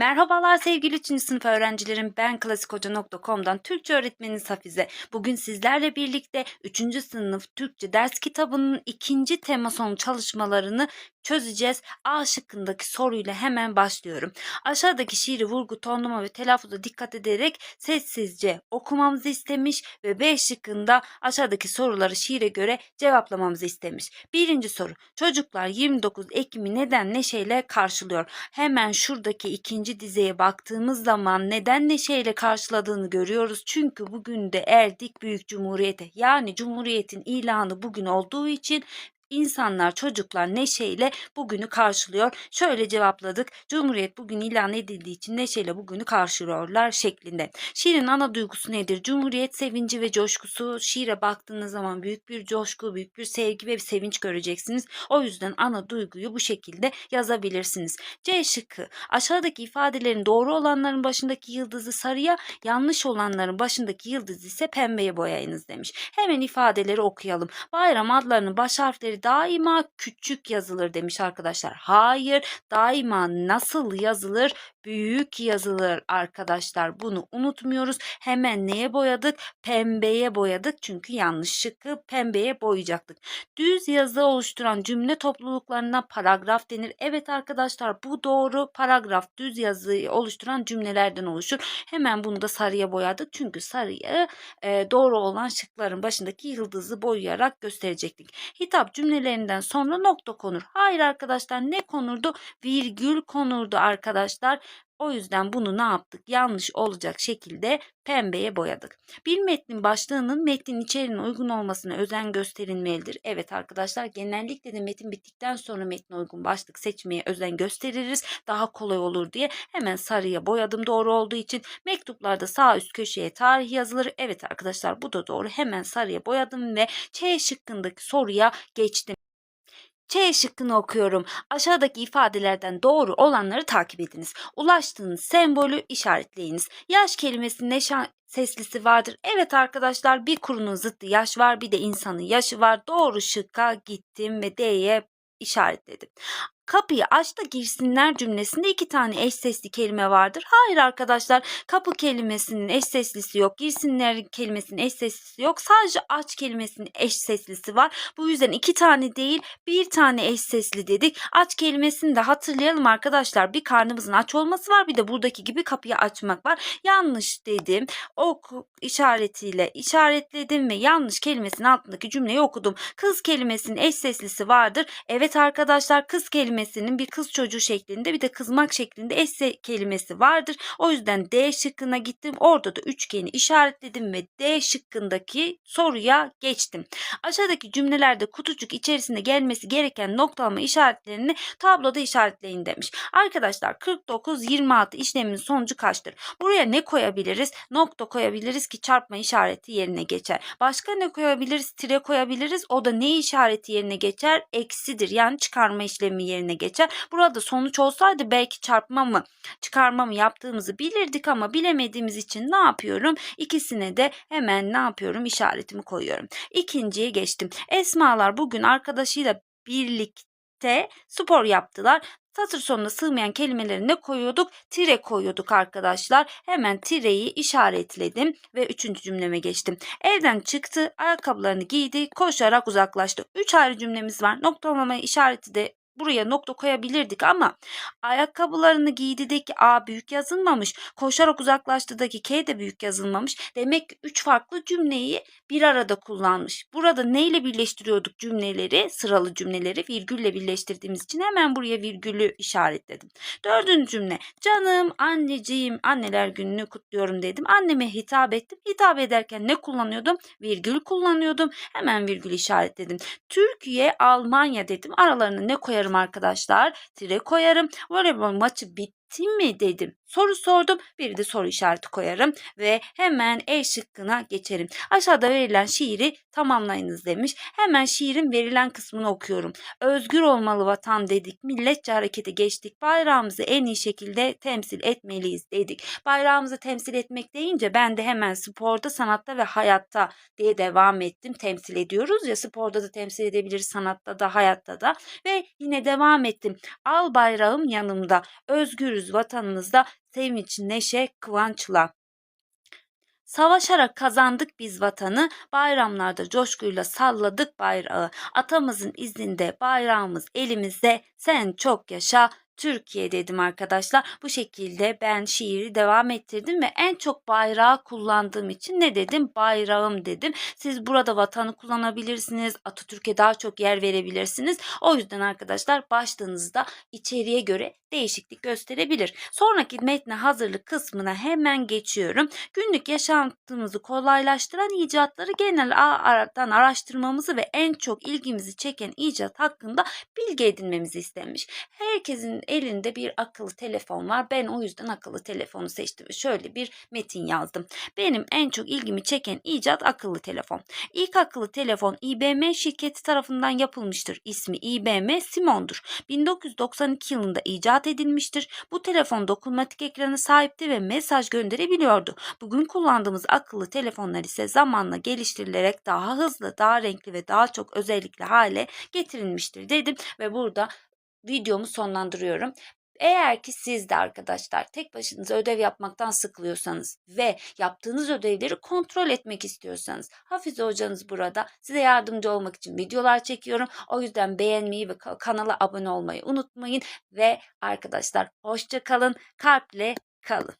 Merhabalar sevgili 3. sınıf öğrencilerim. Ben klasikhoca.com'dan Türkçe öğretmeniniz Hafize. Bugün sizlerle birlikte 3. sınıf Türkçe ders kitabının ikinci tema sonu çalışmalarını çözeceğiz. A şıkkındaki soruyla hemen başlıyorum. Aşağıdaki şiiri vurgu, tonlama ve telaffuza dikkat ederek sessizce okumamızı istemiş ve B şıkkında aşağıdaki soruları şiire göre cevaplamamızı istemiş. Birinci soru. Çocuklar 29 Ekim'i neden neşeyle karşılıyor? Hemen şuradaki ikinci dizeye baktığımız zaman neden neşeyle karşıladığını görüyoruz. Çünkü bugün de erdik büyük cumhuriyete. Yani cumhuriyetin ilanı bugün olduğu için İnsanlar, çocuklar neşeyle bugünü karşılıyor. Şöyle cevapladık. Cumhuriyet bugün ilan edildiği için neşeyle bugünü karşılıyorlar şeklinde. Şiirin ana duygusu nedir? Cumhuriyet sevinci ve coşkusu. Şiire baktığınız zaman büyük bir coşku, büyük bir sevgi ve bir sevinç göreceksiniz. O yüzden ana duyguyu bu şekilde yazabilirsiniz. C şıkkı. Aşağıdaki ifadelerin doğru olanların başındaki yıldızı sarıya, yanlış olanların başındaki yıldızı ise pembeye boyayınız demiş. Hemen ifadeleri okuyalım. Bayram adlarının baş harfleri daima küçük yazılır demiş arkadaşlar. Hayır, daima nasıl yazılır? Büyük yazılır arkadaşlar. Bunu unutmuyoruz. Hemen neye boyadık? Pembeye boyadık. Çünkü yanlış şıkkı pembeye boyayacaktık. Düz yazı oluşturan cümle topluluklarına paragraf denir. Evet arkadaşlar bu doğru. Paragraf düz yazıyı oluşturan cümlelerden oluşur. Hemen bunu da sarıya boyadık. Çünkü sarıyı e, doğru olan şıkların başındaki yıldızı boyayarak gösterecektik. Hitap cümlelerinden sonra nokta konur. Hayır arkadaşlar ne konurdu? Virgül konurdu arkadaşlar. O yüzden bunu ne yaptık? Yanlış olacak şekilde pembeye boyadık. Bir metnin başlığının metnin içeriğine uygun olmasına özen gösterilmelidir. Evet arkadaşlar genellikle de metin bittikten sonra metne uygun başlık seçmeye özen gösteririz. Daha kolay olur diye hemen sarıya boyadım doğru olduğu için. Mektuplarda sağ üst köşeye tarih yazılır. Evet arkadaşlar bu da doğru. Hemen sarıya boyadım ve Ç şıkkındaki soruya geçtim. Ç şıkkını okuyorum. Aşağıdaki ifadelerden doğru olanları takip ediniz. Ulaştığınız sembolü işaretleyiniz. Yaş kelimesinin neşan seslisi vardır. Evet arkadaşlar bir kurunun zıttı yaş var bir de insanın yaşı var. Doğru şıkka gittim ve D'ye işaretledim. Kapıyı aç da girsinler cümlesinde iki tane eş sesli kelime vardır. Hayır arkadaşlar kapı kelimesinin eş seslisi yok. Girsinler kelimesinin eş seslisi yok. Sadece aç kelimesinin eş seslisi var. Bu yüzden iki tane değil bir tane eş sesli dedik. Aç kelimesini de hatırlayalım arkadaşlar. Bir karnımızın aç olması var bir de buradaki gibi kapıyı açmak var. Yanlış dedim. Ok işaretiyle işaretledim ve yanlış kelimesinin altındaki cümleyi okudum. Kız kelimesinin eş seslisi vardır. Evet arkadaşlar kız kelimesinin bir kız çocuğu şeklinde bir de kızmak şeklinde eş kelimesi vardır. O yüzden D şıkkına gittim. Orada da üçgeni işaretledim ve D şıkkındaki soruya geçtim. Aşağıdaki cümlelerde kutucuk içerisinde gelmesi gereken noktalama işaretlerini tabloda işaretleyin demiş. Arkadaşlar 49-26 işleminin sonucu kaçtır? Buraya ne koyabiliriz? Nokta koyabiliriz ki çarpma işareti yerine geçer. Başka ne koyabiliriz? Tire koyabiliriz. O da ne işareti yerine geçer? Eksidir. Yani çıkarma işlemi yerine geçer. Burada sonuç olsaydı belki çarpma mı çıkarma mı yaptığımızı bilirdik ama bilemediğimiz için ne yapıyorum? İkisine de hemen ne yapıyorum? İşaretimi koyuyorum. İkinciye geçtim. Esmalar bugün arkadaşıyla birlikte spor yaptılar. Satır sonuna sığmayan kelimeleri ne koyuyorduk? Tire koyuyorduk arkadaşlar. Hemen tireyi işaretledim ve üçüncü cümleme geçtim. Evden çıktı, ayakkabılarını giydi, koşarak uzaklaştı. Üç ayrı cümlemiz var. Noktalama işareti de buraya nokta koyabilirdik ama ayakkabılarını giydideki A büyük yazılmamış. Koşarak uzaklaştıdaki K de büyük yazılmamış. Demek ki 3 farklı cümleyi bir arada kullanmış. Burada neyle birleştiriyorduk cümleleri? Sıralı cümleleri virgülle birleştirdiğimiz için hemen buraya virgülü işaretledim. Dördüncü cümle. Canım anneciğim anneler gününü kutluyorum dedim. Anneme hitap ettim. Hitap ederken ne kullanıyordum? Virgül kullanıyordum. Hemen virgül işaretledim. Türkiye, Almanya dedim. Aralarına ne koyarım arkadaşlar? Tire koyarım. Voleybol maçı bitti mi dedim. Soru sordum. Bir de soru işareti koyarım ve hemen E şıkkına geçelim. Aşağıda verilen şiiri tamamlayınız demiş. Hemen şiirin verilen kısmını okuyorum. Özgür olmalı vatan dedik. Milletçe harekete geçtik. Bayrağımızı en iyi şekilde temsil etmeliyiz dedik. Bayrağımızı temsil etmek deyince ben de hemen sporda, sanatta ve hayatta diye devam ettim. Temsil ediyoruz ya sporda da temsil edebiliriz, sanatta da, hayatta da ve yine devam ettim. Al bayrağım yanımda. Özgürüz vatanımızda. Sevinç, neşe, kıvançla. Savaşarak kazandık biz vatanı, bayramlarda coşkuyla salladık bayrağı. Atamızın izinde bayrağımız elimizde, sen çok yaşa Türkiye dedim arkadaşlar. Bu şekilde ben şiiri devam ettirdim ve en çok bayrağı kullandığım için ne dedim? Bayrağım dedim. Siz burada vatanı kullanabilirsiniz. Atatürk'e daha çok yer verebilirsiniz. O yüzden arkadaşlar başlığınızda içeriye göre değişiklik gösterebilir. Sonraki metne hazırlık kısmına hemen geçiyorum. Günlük yaşantımızı kolaylaştıran icatları genel aradan araştırmamızı ve en çok ilgimizi çeken icat hakkında bilgi edinmemizi istemiş. Herkesin elinde bir akıllı telefon var. Ben o yüzden akıllı telefonu seçtim şöyle bir metin yazdım. Benim en çok ilgimi çeken icat akıllı telefon. İlk akıllı telefon IBM şirketi tarafından yapılmıştır. İsmi IBM Simon'dur. 1992 yılında icat edilmiştir. Bu telefon dokunmatik ekrana sahipti ve mesaj gönderebiliyordu. Bugün kullandığımız akıllı telefonlar ise zamanla geliştirilerek daha hızlı, daha renkli ve daha çok özellikli hale getirilmiştir dedim ve burada videomu sonlandırıyorum. Eğer ki siz de arkadaşlar tek başınıza ödev yapmaktan sıkılıyorsanız ve yaptığınız ödevleri kontrol etmek istiyorsanız Hafize hocanız burada size yardımcı olmak için videolar çekiyorum. O yüzden beğenmeyi ve kanala abone olmayı unutmayın ve arkadaşlar hoşça kalın, kalple kalın.